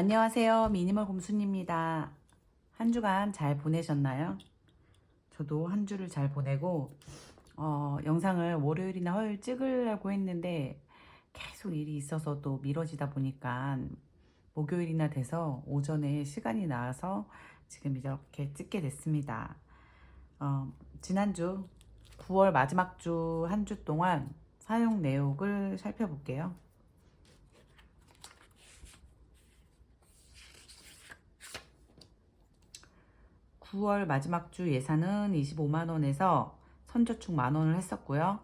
안녕하세요. 미니멀 곰순입니다. 한 주간 잘 보내셨나요? 저도 한 주를 잘 보내고 어, 영상을 월요일이나 화요일 찍으려고 했는데 계속 일이 있어서 또 미뤄지다 보니까 목요일이나 돼서 오전에 시간이 나와서 지금 이렇게 찍게 됐습니다. 어, 지난주 9월 마지막 주 한주 동안 사용 내역을 살펴볼게요. 9월 마지막 주 예산은 25만원에서 선저축 만원을 했었고요.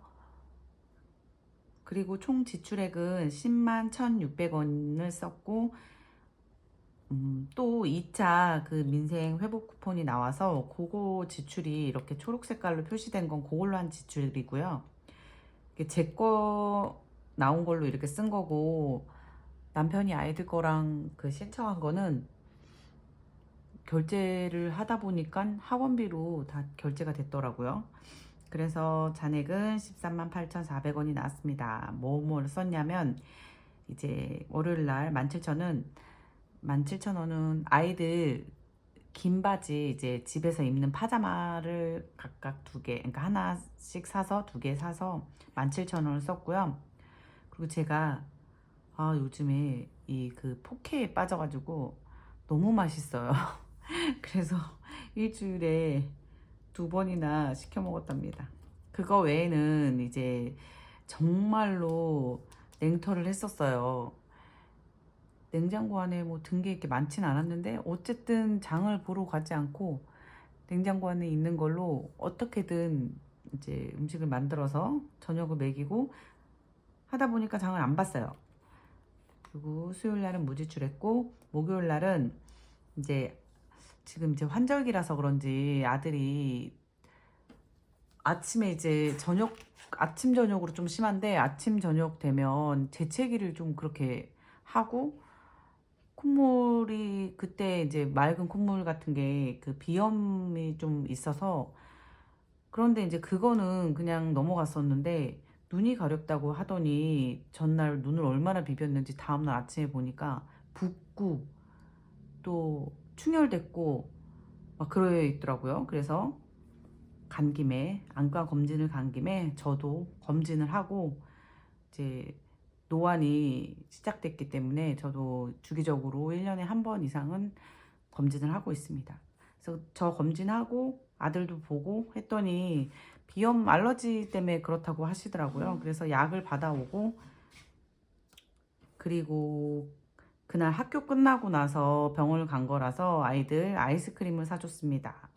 그리고 총 지출액은 10만 1,600원을 썼고, 음, 또 2차 그 민생 회복 쿠폰이 나와서 그거 지출이 이렇게 초록 색깔로 표시된 건 그걸로 한 지출이고요. 제 거 나온 걸로 이렇게 쓴 거고, 남편이 아이들 거랑 그 신청한 거는 결제를 하다 보니까 학원비로 다 결제가 됐더라고요. 그래서 잔액은 13만 8,400원이 나왔습니다. 뭐뭐를 썼냐면 이제 월요일 날 17,000원 17,000원은 아이들 긴 바지 이제 집에서 입는 파자마를 각각 두 개, 그러니까 하나씩 사서 두 개 사서 17,000원을 썼고요. 그리고 제가 아 요즘에 이 그 포케에 빠져가지고 너무 맛있어요. 그래서 일주일에 두 번이나 시켜 먹었답니다. 그거 외에는 이제 정말로 냉털을 했었어요. 냉장고 안에 뭐 든 게 이렇게 많진 않았는데 어쨌든 장을 보러 가지 않고 냉장고 안에 있는 걸로 어떻게든 이제 음식을 만들어서 저녁을 먹이고 하다 보니까 장을 안 봤어요. 그리고 수요일 날은 무지출했고 목요일 날은 이제 지금 이제 환절기라서 그런지 아들이 아침에 이제 저녁 아침 저녁으로 좀 심한데 아침 저녁 되면 재채기를 좀 그렇게 하고 콧물이 그때 이제 맑은 콧물 같은 게 그 비염이 좀 있어서 그런데 이제 그거는 그냥 넘어갔었는데 눈이 가렵다고 하더니 전날 눈을 얼마나 비볐는지 다음날 아침에 보니까 붓고 또 충혈됐고 막 그러 있더라고요. 그래서 간 김에 안과 검진을 간 김에 저도 검진을 하고 이제 노안이 시작됐기 때문에 저도 주기적으로 1년에 한 번 이상은 검진을 하고 있습니다. 그래서 저 검진하고 아들도 보고 했더니 비염 알러지 때문에 그렇다고 하시더라고요. 그래서 약을 받아오고 그리고 그날 학교 끝나고 나서 병원을 간 거라서 아이들 아이스크림을 사줬습니다.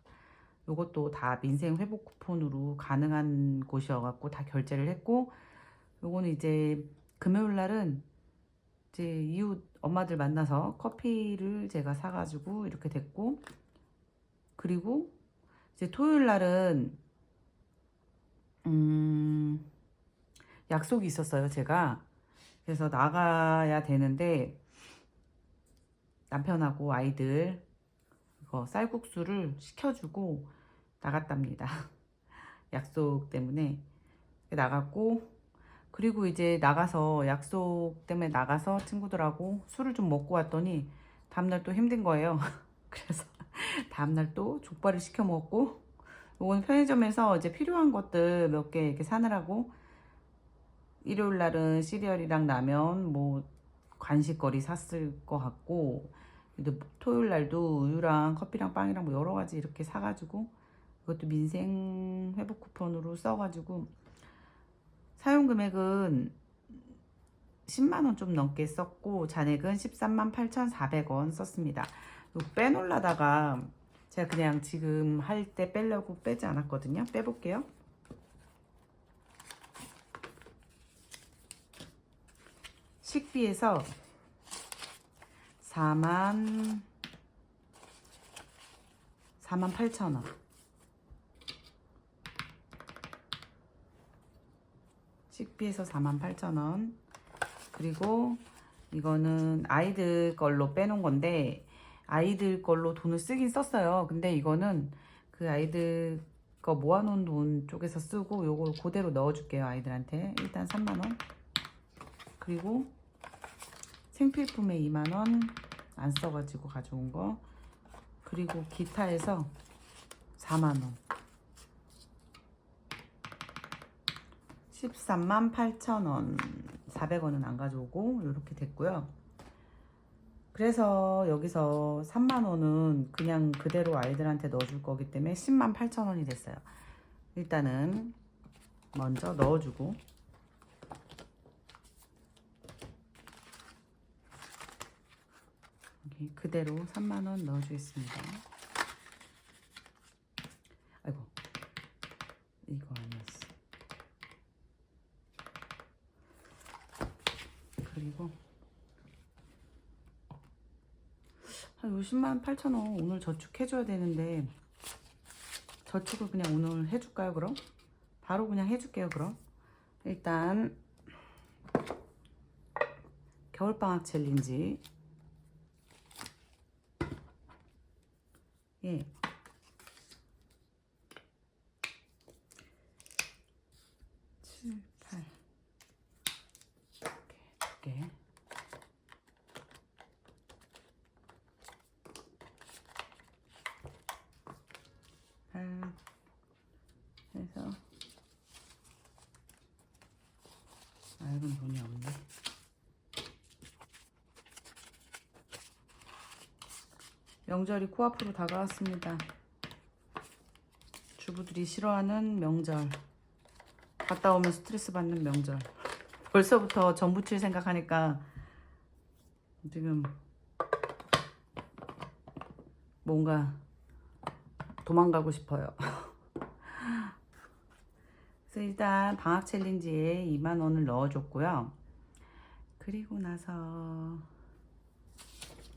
요것도 다 민생 회복 쿠폰으로 가능한 곳이어갖고 다 결제를 했고 요거는 이제 금요일 날은 이제 이웃 엄마들 만나서 커피를 제가 사가지고 이렇게 됐고 그리고 이제 토요일 날은 음 약속이 있었어요 제가 그래서 나가야 되는데 남편하고 아이들 이거 쌀국수를 시켜주고 나갔답니다. 약속 때문에 나갔고 그리고 이제 나가서 약속 때문에 나가서 친구들하고 술을 좀 먹고 왔더니 다음날 또 힘든 거예요. 그래서 다음날 또 족발을 시켜 먹고 이건 편의점에서 이제 필요한 것들 몇 개 이렇게 사느라고 일요일 날은 시리얼이랑 라면 뭐 간식거리 샀을 것 같고 토요일 날도 우유랑 커피랑 빵이랑 뭐 여러 가지 이렇게 사가지고 이것도 민생 회복 쿠폰으로 써가지고 사용 금액은 10만 원 좀 넘게 썼고 잔액은 13만 8,400원 썼습니다. 요 빼놓으려다가 제가 그냥 지금 할 때 빼려고 빼지 않았거든요. 빼볼게요. 식비에서 4만 4만 8천 원. 식비에서 4만 8천 원. 그리고 이거는 아이들 걸로 빼놓은 건데 아이들 걸로 돈을 쓰긴 썼어요. 근데 이거는 그 아이들 거 모아놓은 돈 쪽에서 쓰고 요걸 그대로 넣어줄게요 아이들한테. 일단 3만원. 그리고 생필품에 2만원 안 써가지고 가져온 거. 그리고 기타에서 4만원. 13만 8천원. 400원은 안 가져오고 이렇게 됐고요. 그래서 여기서 3만원은 그냥 그대로 아이들한테 넣어줄 거기 때문에 10만 8천원이 됐어요. 일단은 먼저 넣어주고 여기 그대로 3만원 넣어주겠습니다. 아이고 이거 아니었어. 그리고 한 50만 8천 원 오늘 저축해줘야 되는데 저축을 그냥 오늘 해줄까요 그럼? 바로 그냥 해줄게요 그럼. 일단 겨울방학 챌린지 예 칠, 팔 이렇게 두 개. 아, 해서 얇은 돈이 없네. 명절이 코앞으로 다가왔습니다. 주부들이 싫어하는 명절. 갔다 오면 스트레스 받는 명절. 벌써부터 전 부칠 생각하니까 지금 뭔가 도망가고 싶어요. 그래서 일단 방학 챌린지에 2만 원을 넣어줬고요. 그리고 나서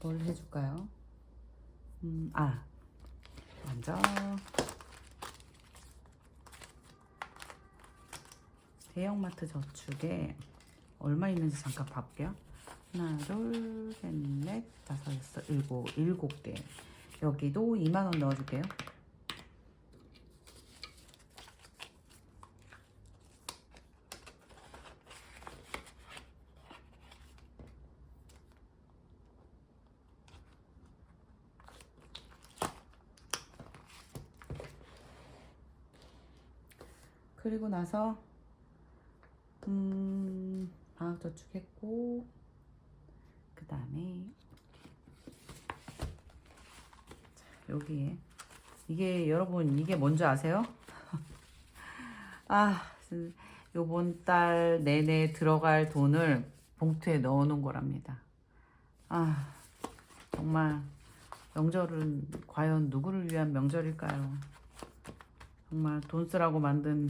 뭘 해줄까요? 음, 아 먼저 대형마트 저축에 얼마 있는지 잠깐 볼게요. 하나, 둘, 셋, 넷, 다섯, 여섯, 일곱, 일곱 개. 여기도 2만 원 넣어줄게요. 그리고 나서 음, 방학 저축 했고 그 다음에 여기에 이게 여러분 이게 뭔지 아세요? 아 요번 달 내내 들어갈 돈을 봉투에 넣어 놓은 거랍니다. 아 정말 명절은 과연 누구를 위한 명절일까요? 정말 돈 쓰라고 만든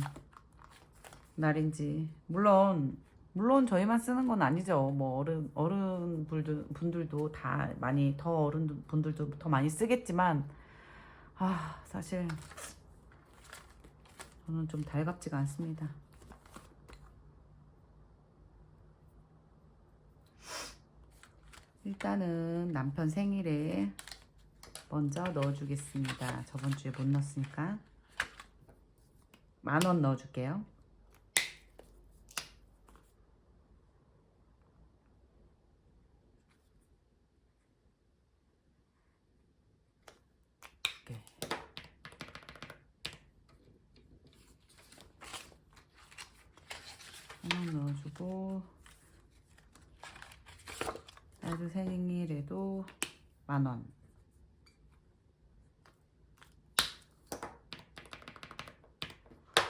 날인지 물론 물론 저희만 쓰는 건 아니죠. 뭐 어른 어른 분들 분들도 다 많이 더 어른 분들도 더 많이 쓰겠지만 아 사실 저는 좀 달갑지가 않습니다. 일단은 남편 생일에 먼저 넣어주겠습니다. 저번 주에 못 넣었으니까 만 원 넣어줄게요. 이렇게. 하나 넣어주고 아들 생일에도 만 원.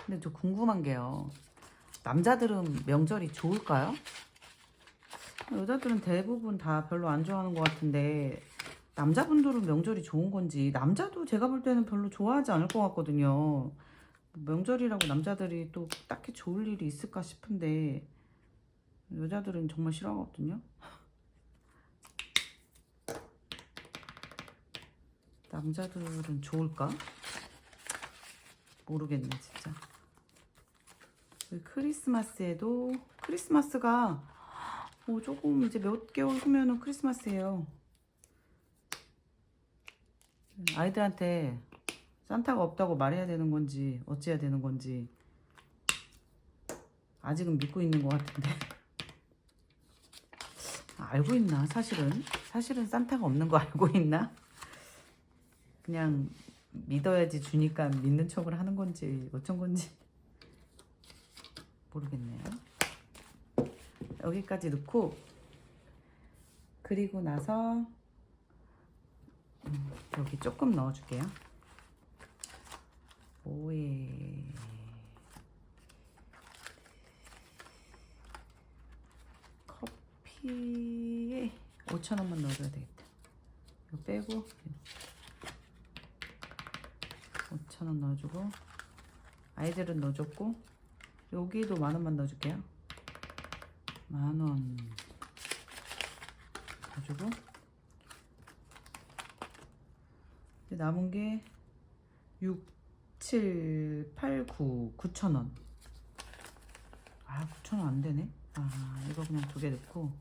근데 저 궁금한 게요. 남자들은 명절이 좋을까요? 여자들은 대부분 다 별로 안 좋아하는 것 같은데 남자분들은 명절이 좋은 건지 남자도 제가 볼 때는 별로 좋아하지 않을 것 같거든요. 명절이라고 남자들이 또 딱히 좋을 일이 있을까 싶은데 여자들은 정말 싫어하거든요. 남자들은 좋을까? 모르겠네 진짜. 그 크리스마스에도 크리스마스가 뭐 조금 이제 몇 개월 후면은 크리스마스예요. 아이들한테 산타가 없다고 말해야 되는 건지 어찌해야 되는 건지 아직은 믿고 있는 것 같은데 알고 있나 사실은? 사실은 산타가 없는 거 알고 있나? 그냥 믿어야지 주니까 믿는 척을 하는 건지 어쩐 건지 모르겠네요. 여기까지 넣고 그리고 나서 음, 여기 조금 넣어줄게요. 오에 커피에 5,000원만 넣어줘야 되겠다. 이거 빼고 5,000원 넣어주고 아이들은 넣어줬고 여기도 만 원만 넣어줄게요. 만원 넣어주고 남은 게 6, 7, 8, 9, 9천 원. 아, 9천 원안 되네. 아, 이거 그냥 두 개 넣고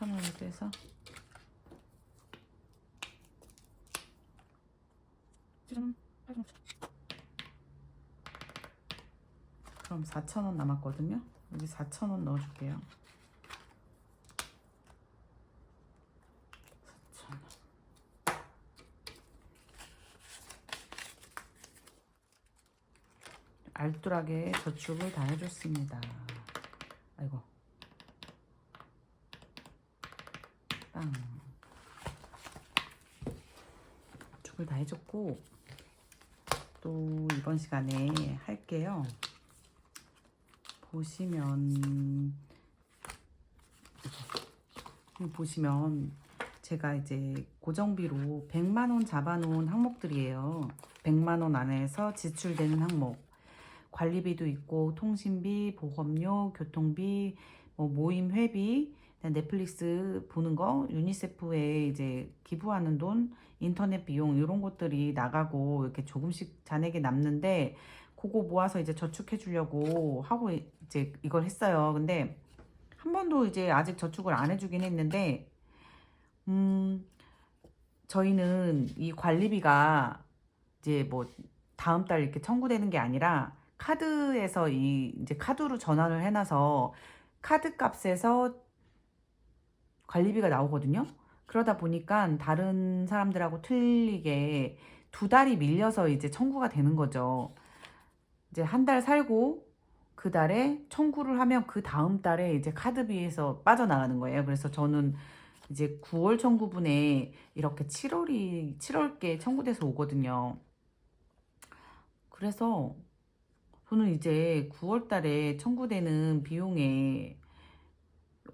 천 원을 빼서 좀 그럼 4천 원 남았거든요. 여기 4천 원 넣어줄게요. 4천 원. 알뜰하게 저축을 다 해줬습니다. 아이고. 빵. 저축을 다 해줬고, 또 이번 시간에 할게요. 보시면, 보시면, 제가 이제 고정비로 100만원 잡아놓은 항목들이에요. 100만원 안에서 지출되는 항목. 관리비도 있고 통신비, 보험료, 교통비, 뭐 모임 회비, 넷플릭스 보는 거, 유니세프에 이제 기부하는 돈, 인터넷 비용 이런 것들이 나가고 이렇게 조금씩 잔액이 남는데 그거 모아서 이제 저축해 주려고 하고 이제 이걸 했어요. 근데 한 번도 이제 아직 저축을 안 해주긴 했는데 음 저희는 이 관리비가 이제 뭐 다음 달 이렇게 청구되는 게 아니라 카드에서 이 이제 카드로 전환을 해놔서 카드 값에서 관리비가 나오거든요. 그러다 보니까 다른 사람들하고 틀리게 두 달이 밀려서 이제 청구가 되는 거죠. 이제 한 달 살고 그 달에 청구를 하면 그 다음 달에 이제 카드비에서 빠져나가는 거예요. 그래서 저는 이제 9월 청구분에 이렇게 7월이 7월께 청구돼서 오거든요. 그래서 저는 이제 9월 달에 청구되는 비용에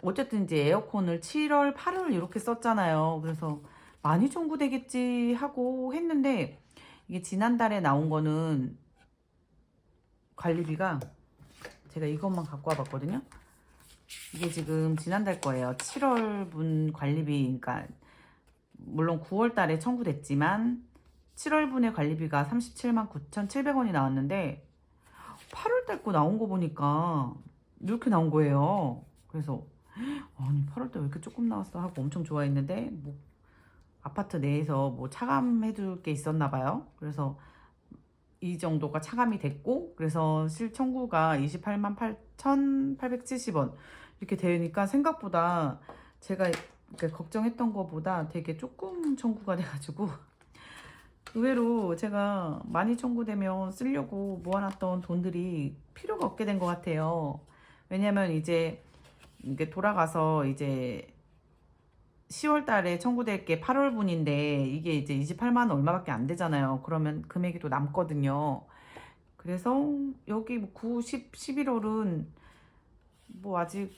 어쨌든 이제 에어컨을 7월, 8월 이렇게 썼잖아요. 그래서 많이 청구되겠지 하고 했는데 이게 지난달에 나온 거는 관리비가 제가 이것만 갖고 와봤거든요. 이게 지금 지난달 거예요. 7월분 관리비, 그러니까 물론 9월 달에 청구됐지만 7월분의 관리비가 37만 9,700원이 나왔는데 8월 달 거 나온 거 보니까 이렇게 나온 거예요. 그래서 아니 8월 달 왜 이렇게 조금 나왔어 하고 엄청 좋아했는데 뭐 아파트 내에서 뭐 차감해줄 게 있었나 봐요. 그래서 이 정도가 차감이 됐고 그래서 실청구가 28만 8,870원 이렇게 되니까 생각보다 제가 걱정했던 것보다 되게 조금 청구가 돼가지고 의외로 제가 많이 청구되면 쓰려고 모아놨던 돈들이 필요가 없게 된 것 같아요. 왜냐면 이제 이게 돌아가서 이제 10월 달에 청구될 게 8월 분인데 이게 이제 28만 원 얼마밖에 안 되잖아요. 그러면 금액이 또 남거든요. 그래서 여기 뭐 9, 10, 11월은 뭐 아직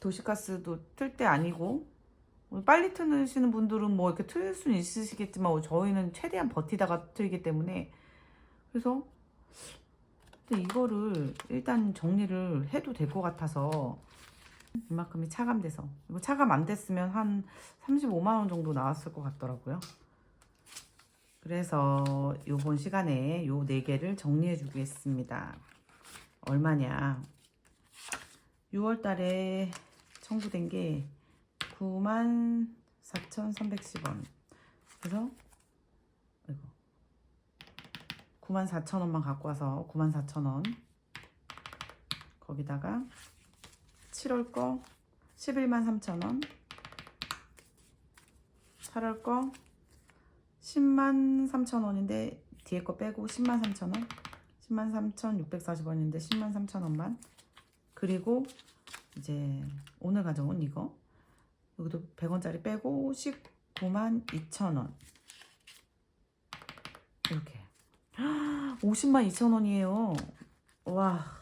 도시가스도 틀 때 아니고 뭐 빨리 트시는 분들은 뭐 이렇게 틀 수는 있으시겠지만 뭐 저희는 최대한 버티다가 틀기 때문에 그래서 이거를 일단 정리를 해도 될 것 같아서 이만큼이 차감돼서 이거 차감 안 됐으면 한 35만 원 정도 나왔을 것 같더라고요. 그래서 요번 시간에 요네 개를 정리해 주겠습니다. 얼마냐? 6월 달에 청구된 게 9만 4,310원. 그래서 이거 9만 4천 원만 갖고 와서 9만 4천 원 거기다가 7월 거 11만 3천 원. 8월 거 10만 3천 원인데 뒤에 거 빼고 10만 3천 원. 10만 3천 640원인데 10만 3천 원만. 그리고 이제 오늘 가져온 이거. 여기도 100원짜리 빼고 19만 2천 원. 이렇게. 50만 2천 원이에요. 와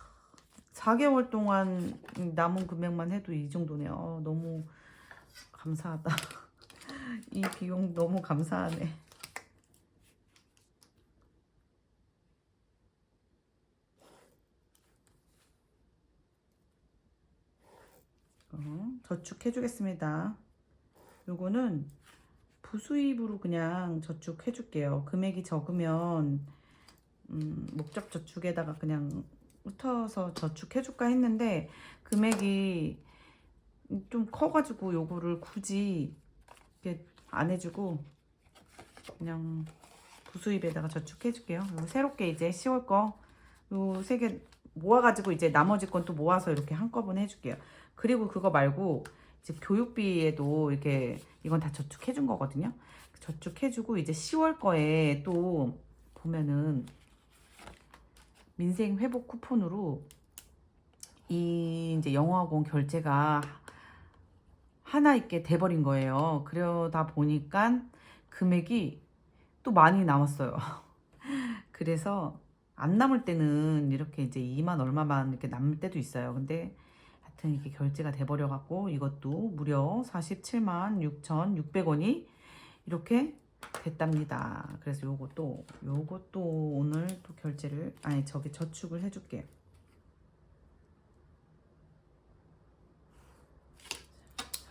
4개월 동안 남은 금액만 해도 이 정도네요 어, 너무 감사하다 이 비용 너무 감사하네 어, 저축해 주겠습니다. 요거는 부수입으로 그냥 저축해 줄게요. 금액이 적으면 음, 목적 저축에다가 그냥 흩어서 저축해 줄까 했는데 금액이 좀 커가지고 요거를 굳이 안 해주고 그냥 부수입에다가 저축해 줄게요. 요 새롭게 이제 10월 거요 세 개 모아가지고 이제 나머지 건 또 모아서 이렇게 한꺼번에 해줄게요. 그리고 그거 말고 이제 교육비에도 이렇게 이건 다 저축해 준 거거든요. 저축해 주고 이제 10월 거에 또 보면은 민생 회복 쿠폰으로 이 이제 영어학원 결제가 하나 있게 돼버린 거예요. 그러다 보니까 금액이 또 많이 남았어요. 그래서 안 남을 때는 이렇게 이제 2만 얼마만 이렇게 남을 때도 있어요. 근데 하여튼 이게 결제가 돼버려 갖고 이것도 무려 47만 6,600원이 이렇게 됐답니다. 그래서 요것도 요것도 오늘 또 결제를 아니 저기 저축을 해줄게요.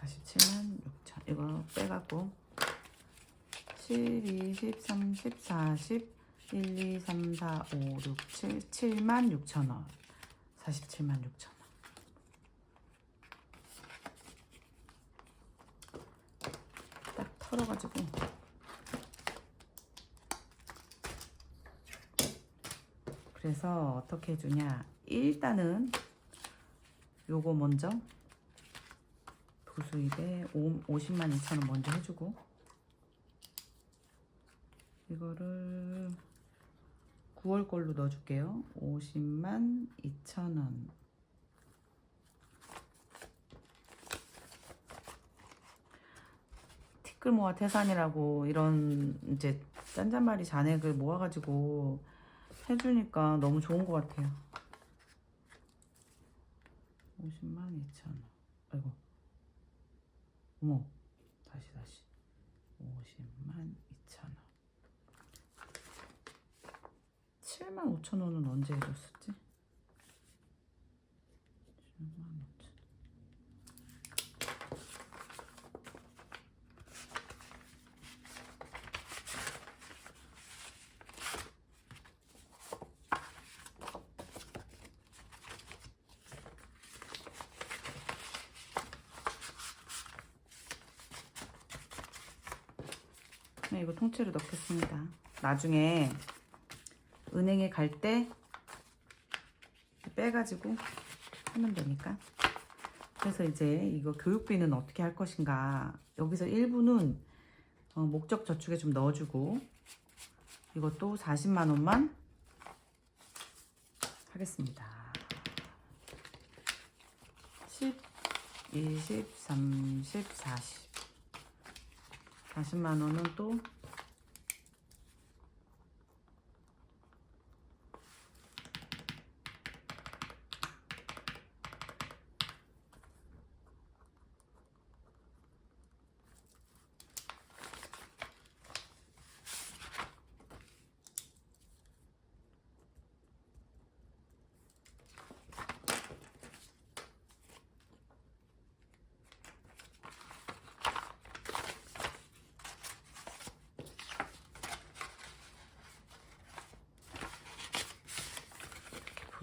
47만 6천 이거 빼갖고 7, 20, 30, 40, 1, 2, 3, 4, 5, 6, 7, 7만 6천 원 47만 6천 원 딱 털어가지고 그래서 어떻게 해주냐? 일단은 요거 먼저 부수입에 50만 2천 원 먼저 해주고 이거를 9월 걸로 넣어줄게요. 50만 2천 원. 티끌 모아 태산이라고 이런 이제 짠짠말이 잔액을 모아가지고 해주니까 너무 좋은 것 같아요. 50만 2천. 원 아이고. 어머. 다시 다시. 50만 2천 원. 7만 5천 원은 언제 해줬었지? 7만 5천 네, 이거 통째로 넣겠습니다. 나중에 은행에 갈 때 빼가지고 하면 되니까. 그래서 이제 이거 교육비는 어떻게 할 것인가. 여기서 일부는 어, 목적 저축에 좀 넣어주고 이것도 40만 원만 하겠습니다. 10, 20, 30, 40. 40만 원은 또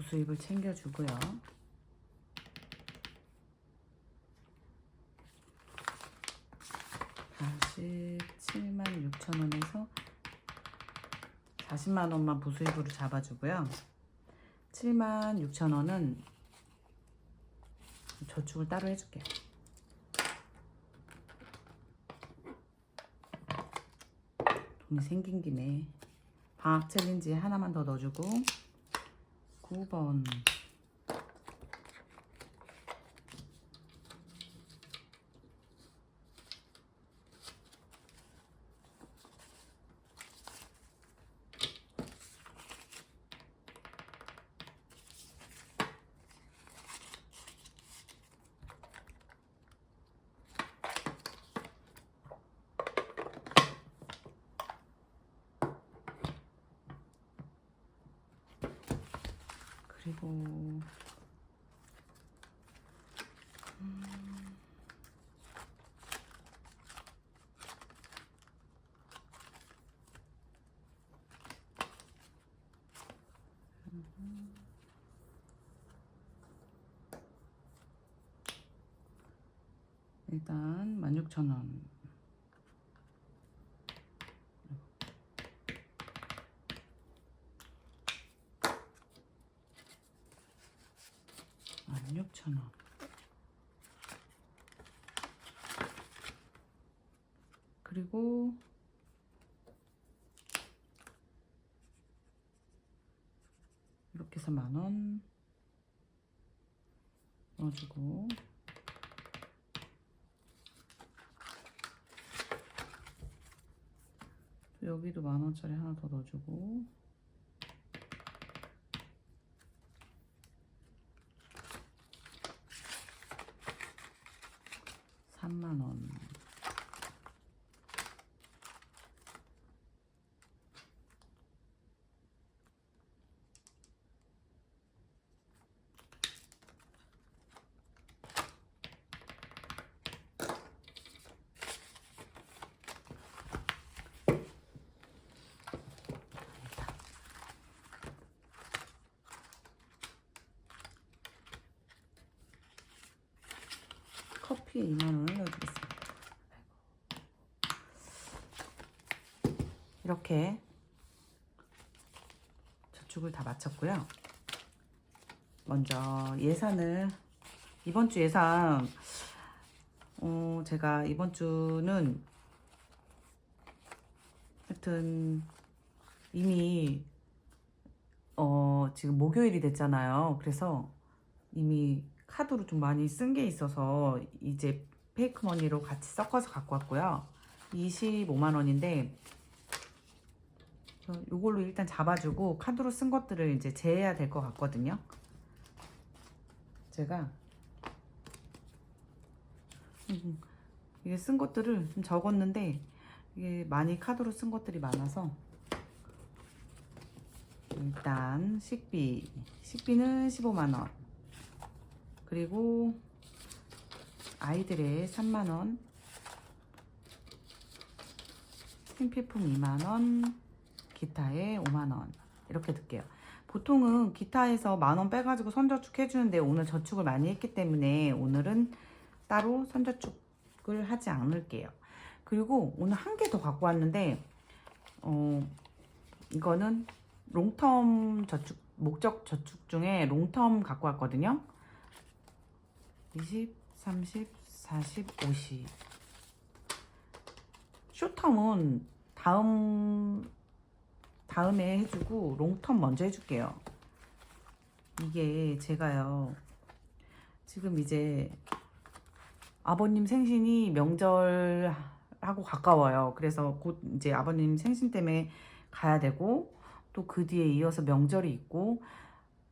부 수입을 챙겨주고요. 다시 7만 6천 원에서 40만 원만 부수입으로 잡아주고요. 7만 6천 원은 저축을 따로 해줄게요. 돈이 생긴 김에 방학 챌린지 하나만 더 넣어주고 9번 6,000원 만 아, 육천 원. 그리고 이렇게 해서 만원 넣어주고. 여기도 만 원짜리 하나 더 넣어주고 삼만 원. 커피에 2만 원을 넣어주겠습니다. 이렇게 저축을 다 마쳤고요. 먼저 예산을 이번 주 예산 어, 제가 이번 주는 하여튼 이미 어, 지금 목요일이 됐잖아요. 그래서 이미 카드로 좀 많이 쓴 게 있어서 이제 페이크 머니로 같이 섞어서 갖고 왔고요. 25만 원인데 이걸로 일단 잡아주고 카드로 쓴 것들을 이제 제해야 될 것 같거든요. 제가 음, 이게 쓴 것들을 좀 적었는데 이게 많이 카드로 쓴 것들이 많아서 일단 식비 식비는 15만 원 그리고 아이들의 3만 원 생필품 2만 원 기타에 5만 원 이렇게 넣을게요. 보통은 기타에서 만원 빼가지고 선저축 해주는데 오늘 저축을 많이 했기 때문에 오늘은 따로 선저축을 하지 않을게요. 그리고 오늘 한 개 더 갖고 왔는데 어 이거는 롱텀 저축 목적 저축 중에 롱텀 갖고 왔거든요. 20, 30, 40, 50 쇼텀은 다음 다음에 해주고 롱텀 먼저 해줄게요. 이게 제가요 지금 이제 아버님 생신이 명절하고 가까워요. 그래서 곧 이제 아버님 생신 때문에 가야 되고 또 그 뒤에 이어서 명절이 있고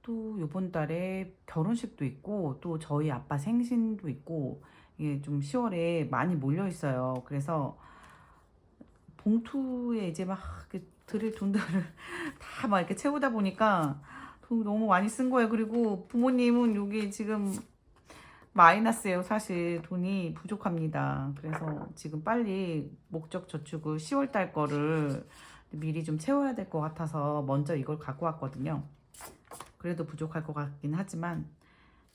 또 요번 달에 결혼식도 있고 또 저희 아빠 생신도 있고 이게 좀 10월에 많이 몰려 있어요. 그래서 봉투에 이제 막 드릴 돈들을 다 막 이렇게 채우다 보니까 돈 너무 많이 쓴 거예요. 그리고 부모님은 여기 지금 마이너스예요. 사실 돈이 부족합니다. 그래서 지금 빨리 목적 저축을 10월 달 거를 미리 좀 채워야 될 것 같아서 먼저 이걸 갖고 왔거든요. 그래도 부족할 것 같긴 하지만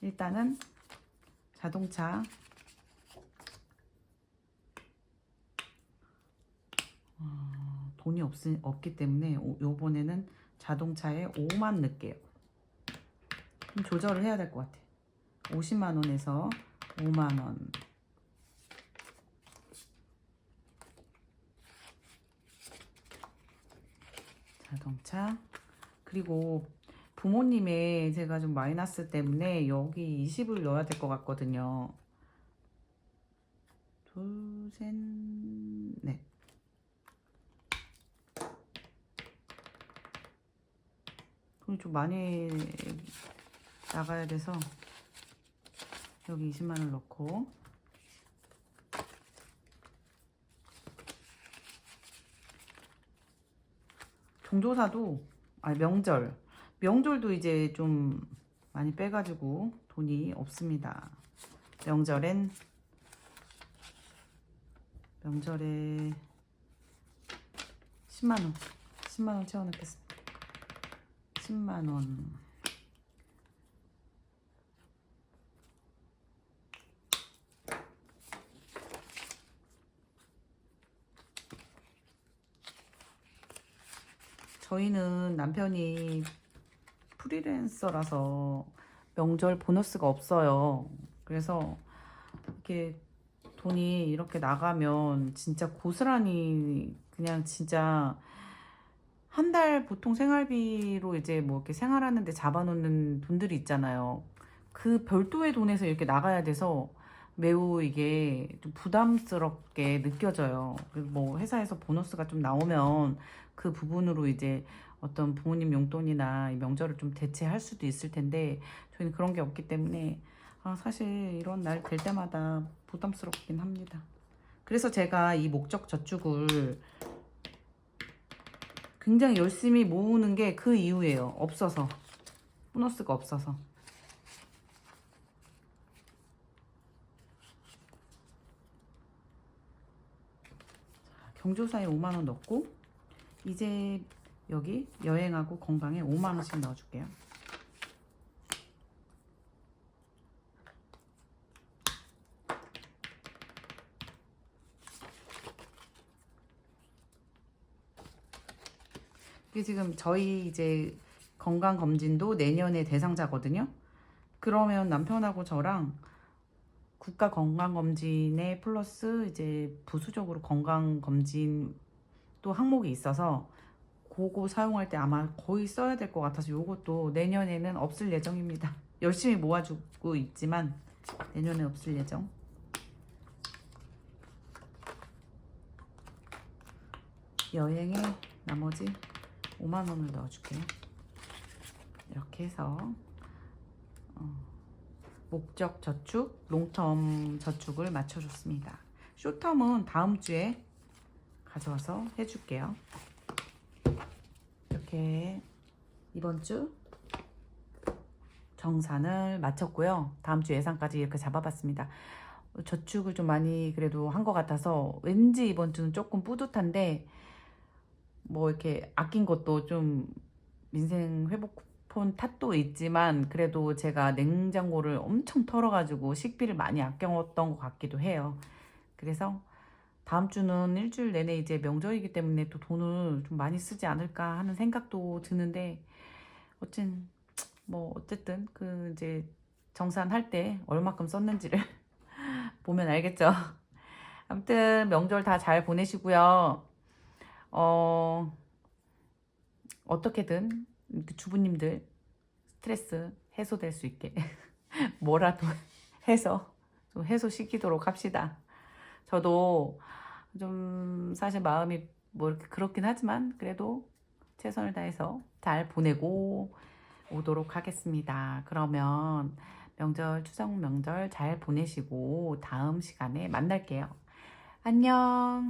일단은 자동차 어, 돈이 없, 없기 때문에 오- 요번에는 자동차에 5만 넣을게요. 좀 조절을 해야 될 것 같아. 50만 원에서 5만 원. 자동차. 그리고 부모님의 제가 좀 마이너스 때문에 여기 20을 넣어야 될 것 같거든요. 둘, 셋, 넷. 그럼 좀 많이 나가야 돼서 여기 20만 원 넣고 종조사도 아 명절 명절도 이제 좀 많이 빼가지고 돈이 없습니다. 명절엔 명절에 10만 원 10만 원 채워넣겠습니다. 10만 원. 저희는 남편이 프리랜서라서 명절 보너스가 없어요. 그래서 이렇게 돈이 이렇게 나가면 진짜 고스란히 그냥 진짜 한 달 보통 생활비로 이제 뭐 이렇게 생활하는데 잡아놓는 돈들이 있잖아요. 그 별도의 돈에서 이렇게 나가야 돼서 매우 이게 좀 부담스럽게 느껴져요. 그리고 뭐 회사에서 보너스가 좀 나오면 그 부분으로 이제 어떤 부모님 용돈이나 이 명절을 좀 대체할 수도 있을 텐데 저희는 그런 게 없기 때문에 아, 사실 이런 날 될 때마다 부담스럽긴 합니다. 그래서 제가 이 목적 저축을 굉장히 열심히 모으는 게 그 이유예요. 없어서. 보너스가 없어서. 경조사에 5만 원 넣고 이제 여기 여행하고 건강에 5만 원씩 넣어줄게요. 이게 지금 저희 이제 건강 검진도 내년에 대상자거든요. 그러면 남편하고 저랑 국가 건강 검진에 플러스 이제 부수적으로 건강 검진 또 항목이 있어서 그거 사용할 때 아마 거의 써야 될 것 같아서 요것도 내년에는 없을 예정입니다. 열심히 모아주고 있지만 내년에 없을 예정. 여행에 나머지 5만 원을 넣어줄게요. 이렇게 해서 어, 목적 저축, 롱텀 저축을 맞춰줬습니다. 쇼텀은 다음 주에 가져와서 해줄게요. 이렇게 이번 주 정산을 마쳤고요. 다음 주 예산까지 이렇게 잡아봤습니다. 저축을 좀 많이 그래도 한 것 같아서 왠지 이번 주는 조금 뿌듯한데 뭐 이렇게 아낀 것도 좀 민생 회복 쿠 폰 탓도 있지만 그래도 제가 냉장고를 엄청 털어가지고 식비를 많이 아껴왔던 것 같기도 해요. 그래서 다음 주는 일주일 내내 이제 명절이기 때문에 또 돈을 좀 많이 쓰지 않을까 하는 생각도 드는데 어쨌든 뭐 어쨌든 그 이제 정산할 때 얼마큼 썼는지를 보면 알겠죠. 아무튼 명절 다 잘 보내시고요. 어 어떻게든 그 주부님들 스트레스 해소될 수 있게 뭐라도 해서 좀 해소시키도록 합시다. 저도 좀 사실 마음이 뭐 이렇게 그렇긴 하지만 그래도 최선을 다해서 잘 보내고 오도록 하겠습니다. 그러면 명절, 추석 명절 잘 보내시고 다음 시간에 만날게요. 안녕.